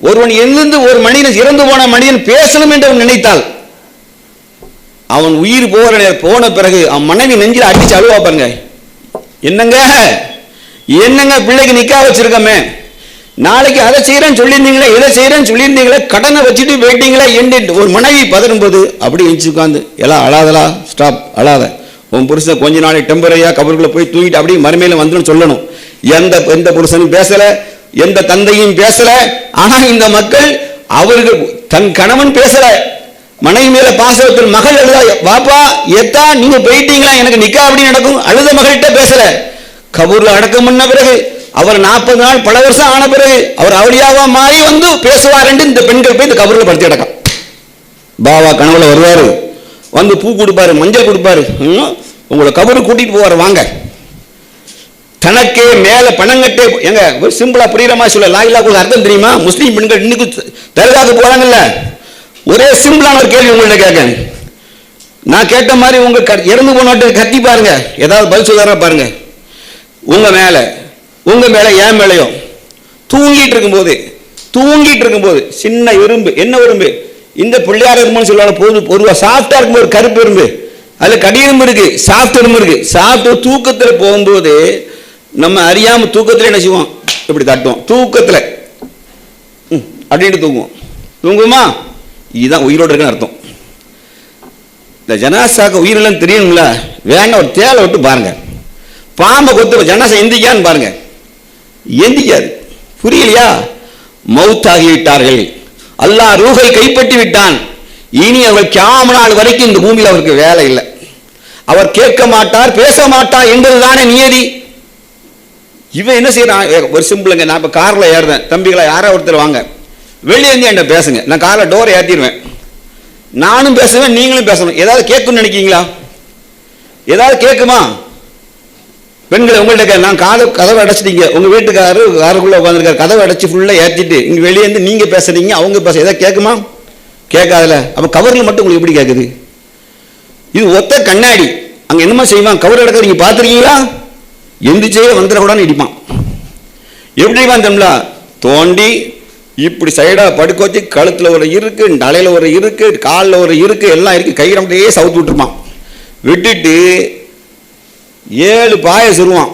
ஒருவன் எழுந்து ஒரு மனிதன் இறந்து போன மனிதன் பேசணும் என்று அவன் நினைத்தால் அவன் உயிர் போகிற போன பிறகு அவன் மனைவி நெஞ்சில் அடிச்சு அழுவா பாருங்க. என்னங்க? என்னங்க பிள்ளைக்கு நிக்கா வச்சிருக்கமே? நாளைக்கு அதை செய்யறேன்னு சொல்லியிருந்தீங்களே இதை செய்யறேன்னு சொல்லியிருந்தீங்களே கடனை வச்சுட்டு போயிட்டீங்களே என்று ஒரு மனைவி பதறும் போது அப்படி எழுச்சி உட்காந்து எல்லாம் அழாதலா ஸ்டாப் அழாத. உன் புருஷன் கொஞ்ச நாளை டெம்பரரியா கபருக்குள்ள போய் தூங்கிட்டு அப்படியே மறுமையில வந்துன்னு சொல்லணும். எந்த எந்த புருஷனும் பேசல. எந்த தந்தையும் பேசல. ஆனா இந்த மக்கள் அவர்கள் தன் கணவன் பேசல. மனைவி மேல பாசத்தில் மகள் அழுதா வாப்பா எத்தா நீங்க போயிட்டீங்களா? எனக்கு நிக்கா அப்படி நடக்கும். அழுத மகள்கிட்ட பேசல. கபூர்ல அடக்கம் பண்ண பிறகு அவர் நாற்பது நாள் பல வருஷம் ஆன பிறகு அவர் அவளியாவா மாறி வந்து பேசுவார் என்று இந்த பெண்கள் போய் இந்த கபூர்ல படுத்தி கிடக்கும். பாவா கனவுல வருவாரு. வந்து பூ கொடுப்பாரு மஞ்சள் கொடுப்பாரு. ம், உங்களை கபரு கூட்டிட்டு போவார் வாங்க. தனக்கே மேலே பணங்கட்டே எங்க ஒரு சிம்பிளா புரியுற மாதிரி சொல்ல லாயிலாக்குள்ள அர்த்தம் தெரியுமா? முஸ்லீம் பெண்கள் இன்னைக்கு தர்காக்கு போறாங்கல்ல. ஒரே சிம்பிளான ஒரு கேள்வி உங்கள்கிட்ட கேட்கேன் நான் கேட்ட மாதிரி உங்க க- இறந்து போனவட்ட கத்தி பாருங்க. ஏதாவது பதில் சொல்றாரா பாருங்க. உங்க மேல உங்க மேல ஏன் மேலையும் தூங்கிட்டு இருக்கும்போது தூங்கிட்டு இருக்கும்போது சின்ன எறும்பு என்ன எறும்பு இந்த பிள்ளையார் எறும்புன்னு சொல்லுவாங்க போது பொதுவாக சாஃப்டா இருக்கும்போது ஒரு கருப்பு எறும்பு அதுல கடி எறும்பு இருக்கு சாஃப்ட் எறும்பு இருக்கு. சாப்பிட்டு தூக்கத்தில் போகும்போது நம்ம அறியாம தூக்கத்துல என்ன செய்வோம்? இப்படி தட்டுவோம். தூக்கத்துல. ம், அப்படின்ட்டு தூங்குவோம். தூங்குமா இதுதான் உயிரோடு இருக்குன்னு அர்த்தம். இந்த ஜனாசாக்கு உயிரிழந்து தெரியணுங்களா வேண்டாம் ஒரு தேலை விட்டு பாருங்க. பாம்பை கொத்து ஜனாசா எந்திக்கான்னு பாருங்க. எந்திக்காது புரியலையா? மௌத்தாகி விட்டார்கள் அல்லாஹ் ரூகை கைப்பற்றி விட்டான். இனி அவர்கள் கியாம நாள் வரைக்கும் இந்த பூமியில் அவருக்கு வேலை இல்லை. அவர் கேட்க மாட்டார் பேச மாட்டார் என்பதுதானே நியதி. இவன் என்ன செய்யறான்? ஒரு சிம்பிளுங்க நான் இப்போ காரில் ஏறுறேன். தம்பிகளை யாரோ ஒருத்தர் வாங்க. வெளியே இருந்து என்கிட்ட பேசுங்க. நான் காரில் டோரை ஏற்றிடுவேன் நானும் பேசுவேன் நீங்களும் பேசணும். ஏதாவது கேட்கணும்னு நினைக்கீங்களா ஏதாவது கேட்குமா? பெண்களை உங்கள்கிட்ட நான் காதை கதவை அடைச்சிட்டீங்க. உங்கள் வீட்டுக்காரரு காருக்குள்ளே உட்காந்துருக்காரு கதவை அடைச்சி ஃபுல்லாக ஏற்றிட்டு இங்கே வெளியே இருந்து நீங்கள் பேசுறீங்க அவங்க பேச ஏதாவது கேட்குமா? கேட்காதுல. அப்போ கவரில் மட்டும் உங்களுக்கு எப்படி கேட்குது? இது ஒத்த கண்ணாடி. அங்கே என்னமா செய்வான்? கவர் எடுக்க நீங்கள் பார்த்துருக்கீங்களா? எந்திரிச்சே வந்துடக்கூடாதுன்னு இடிப்பான். எப்படி வந்தோம்ல தோண்டி இப்படி சைடாக படுக்க வச்சு கழுத்தில் ஒரு இருக்கு தலையில் ஒரு இருக்கு காலில் ஒரு இருக்கு எல்லாம் இருக்கு. கை அப்படியே சவுத்து விட்டுருப்பான்? விட்டுட்டு ஏழு பாய சுருவான்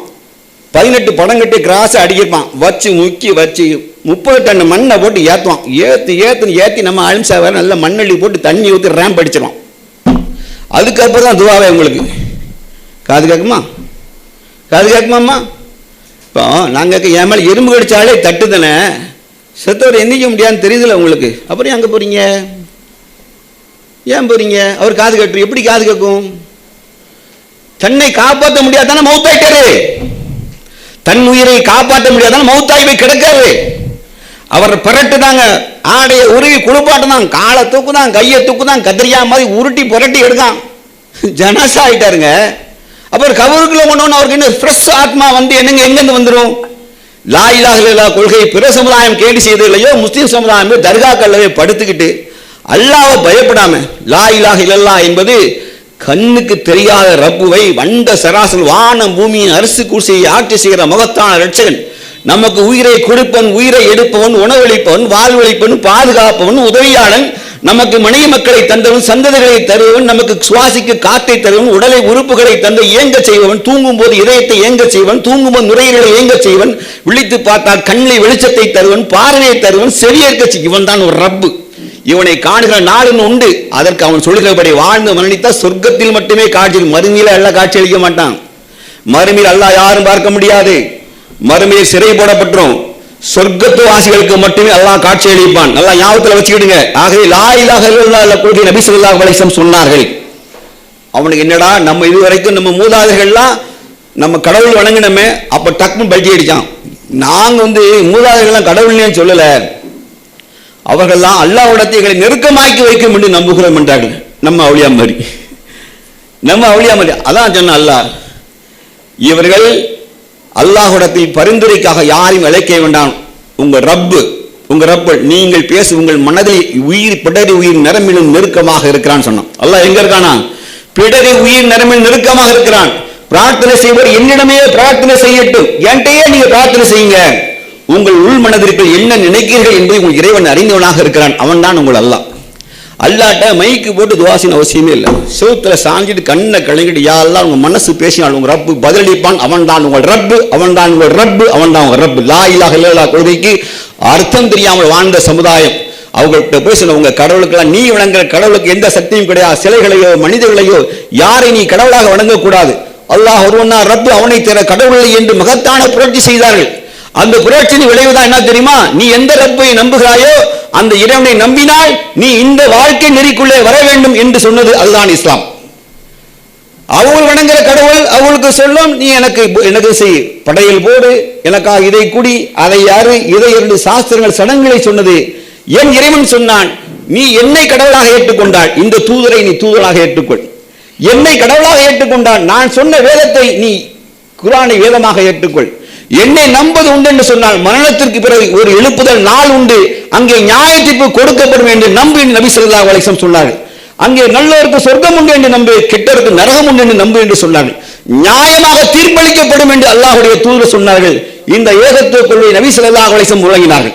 பதினெட்டு படம் கட்டி கிராஸை அடிக்கிருப்பான். வச்சு முக்கி வச்சு முப்பது டன் மண்ணை போட்டு ஏற்றுவான் ஏற்று ஏற்றுன்னு ஏற்றி நம்ம அழிம்சா வேறு நல்லா மண்ணள்ளி போட்டு தண்ணி ஊற்றி ரேம்ப் அடிச்சிடும் அதுக்கப்புறம் தான் துவாவே உங்களுக்கு காது கேட்குமா? காது கேட்குமாம்மா இப்போ நாங்கள் என் மேலே எறும்பு கடிச்சாலே தட்டு தானே செத்தவர் எந்திக்க முடியாதுன்னு தெரியுதுல உங்களுக்கு. அப்புறம் எங்கே போகிறீங்க ஏன் போகிறீங்க அவர் காது கட்டுரு எப்படி காது கேட்கும்? தன்னை காப்பாற்ற முடியாதானே மௌத்தாயிட்டாரு தன் உயிரை காப்பாற்ற முடியாதானே மௌத்தாய் போய் கிடக்காரு? அவர் புரட்டுதாங்க ஆடையை உருவி குளிப்பாட்டுதான் காலை தூக்குதான் கையை தூக்குதான் கத்திரியா மாதிரி உருட்டி புரட்டி எடுக்கான். ஜனசா ஆயிட்டாருங்க. அப்புறம் கபருக்குள்ள கொண்டு அவருக்கு இன்னும் ஃப்ரெஷ் ஆத்மா வந்து என்னங்க எங்கேருந்து வந்துடும் லா இலாஹ கொள்கை பிற சமுதாயம் கேலி செய்து இல்லையோ முஸ்லீம் சமுதாயம் தர்காக்கல்லவே படுத்துக்கிட்டு அல்லாவை பயப்படாம லா இலாஹ என்பது கண்ணுக்கு தெரியாத ரப்புவை வண்ட சராசல் வானம் பூமியின் அரசு குடிசையை ஆட்சி செய்கிற மகத்தான ரட்சகன் நமக்கு உயிரை கொடுப்பவன் உயிரை எடுப்பவன் உணவளிப்பவன் வாழ்வளிப்பவன் பாதுகாப்பவன் உதவியாளன் நமக்கு மனைவி மக்களை தந்தவன் சந்ததிகளை தருவன் நமக்கு சுவாசிக்க காற்றை தருவன் உடலை உறுப்புகளை தந்து இயங்க செய்பவன் தூங்கும் போது இதயத்தை இயங்க செய்வன் தூங்கும் போது நுரையீரலை இயங்க செய்வன் விழித்து பார்த்தால் கண்ணில் வெளிச்சத்தை தருவன் பார்வையை தருவன் செவியேற்க இவன் தான் ஒரு ரப்பு. இவனை காணுகிற நாடுன்னு உண்டு. அதற்கு அவன் சொல்கிறபடி வாழ்ந்து மரணித்தால் சொர்க்கத்தில் மட்டுமே காட்சி மறுமையில் எல்லாம் காட்சி அளிக்க மாட்டான். மறுமையில் அல்லாஹ் யாரும் பார்க்க முடியாது. மறுமையில் சிறை போடப்பட்டுரும். சொர்க்கத்துவாசிகளுக்கு மட்டுமே அல்லாஹ் காட்சி அளிப்பான். நல்லா ஞாபகத்தில் வச்சுக்கிடுங்க. ஆகவே லா இலாஹ இல்லல்லாஹ் கொள்கை நபி சொல்லாஹ் அலைஹி சொன்னார்கள். அவனுக்கு என்னடா நம்ம இது வரைக்கும் நம்ம மூதாதைகள்லாம் நம்ம கடவுள் வணங்கினமே அப்போ டக்குன்னு பல்ட்டி அடித்தான் நாங்கள் வந்து மூதாதைகள்லாம் கடவுள்னே சொல்லலை. அவர்கள்லாம் அல்லாஹ்விடத்தை எங்களை நெருக்கமாக்கி வைக்கும் என்று நம்புகிறோம் என்றார்கள். நம்ம அவளியா மாதிரி. நம்ம அவளியா மாதிரி. அதான் சொன்ன அல்லாஹ். இவர்கள் அல்லாஹுடத்தில் பரிந்துரைக்காக யாரையும் அழைக்க வேண்டாம். உங்கள் ரப்பு உங்கள் ரப்பு நீங்கள் பேசி உங்கள் மனதில் உயிர் பிடரி உயிர் நிரம்பிலும் நெருக்கமாக இருக்கிறான் சொன்னான். அல்லாஹ் எங்க இருக்கானா? பிடரி உயிர் நிரம்பில் நெருக்கமாக இருக்கிறான். பிரார்த்தனை செய்வர் என்னிடமே பிரார்த்தனை செய்யட்டும். என்கிட்டயே நீங்க பிரார்த்தனை செய்யுங்க. உங்கள் உள் மனதிற்குள் என்ன நினைக்கிறீர்கள் என்பதை உங்கள் இறைவன் அறிந்தவனாக இருக்கிறான். அவன் தான் உங்கள் அல்லாஹ். அல்லாட்ட மைக்கு போட்டு துவாசின அவசியமே இல்லை. செவுத்துல சாஞ்சிட்டு கண்ணை கலங்கிட்டு யாரெல்லாம் உங்கள் மனசு பேசினால் உங்க ரப்பு பதிலளிப்பான் அவன் தான் உங்கள் ரப்பு அவன் தான் உங்கள் ரப்பு அவன் தான் உங்கள் ரப்பு. லா இல்லாக இல்லா கொள்கைக்கு அர்த்தம் தெரியாமல் வாழ்ந்த சமுதாயம். அவங்கள்ட்ட போய் சொன்ன உங்கள் கடவுளுக்கெல்லாம் நீ வணங்குற கடவுளுக்கு எந்த சக்தியும் கிடையாது. சிலைகளையோ மனிதர்களையோ யாரை நீ கடவுளாக வணங்கக்கூடாது. அல்லாஹ் ஒருவனா ரப்பு அவனை தர கடவுளை என்று மகத்தான புரட்சி செய்தார்கள். அந்த புரட்சியின் விளைவுதான். என்ன தெரியுமா? நீ எந்த ரப்பை நம்புகிறாயோ அந்த இறைவனை நம்பினால் நீ இந்த வாழ்க்கை நெறிக்குள்ளே வர வேண்டும் என்று சொன்னது அதுதான் இஸ்லாம். அவள் வணங்குற கடவுள் அவங்களுக்கு சொல்லும் நீ எனக்கு எனக்கு செய் படையில் போடு எனக்காக இதை குடி அதை யாரு இதை இரண்டு சாஸ்திரங்கள் சடங்குகளை சொன்னது. என் இறைவன் சொன்னான் நீ என்னை கடவுளாக ஏற்றுக்கொண்டாள் இந்த தூதரை நீ தூதராக ஏற்றுக்கொள். என்னை கடவுளாக ஏற்றுக்கொண்டான் நான் சொன்ன வேதத்தை நீ குரானை வேதமாக ஏற்றுக்கொள். என்னை நம்பது உண்டு என்று சொன்னால் மரணத்திற்கு பிறகு ஒரு எழுப்புதல் நாள் உண்டு. அங்கே நியாய தீர்ப்பு கொடுக்கப்படும் என்று நம்பு என்று நபி சொல்லா வலைசம் சொன்னார்கள். அங்கே நல்லோருக்கு சொர்க்கம் உண்டு என்று நம்பு கெட்டருக்கு நரகம் உண்டு என்று நம்பு என்று சொன்னார்கள். நியாயமாக தீர்ப்பளிக்கப்படும் என்று அல்லாஹுடைய தூதர் சொன்னார்கள். இந்த ஏகத்துவ கொள்கை நபி சொல்லா வலைசம் உறங்கினார்கள்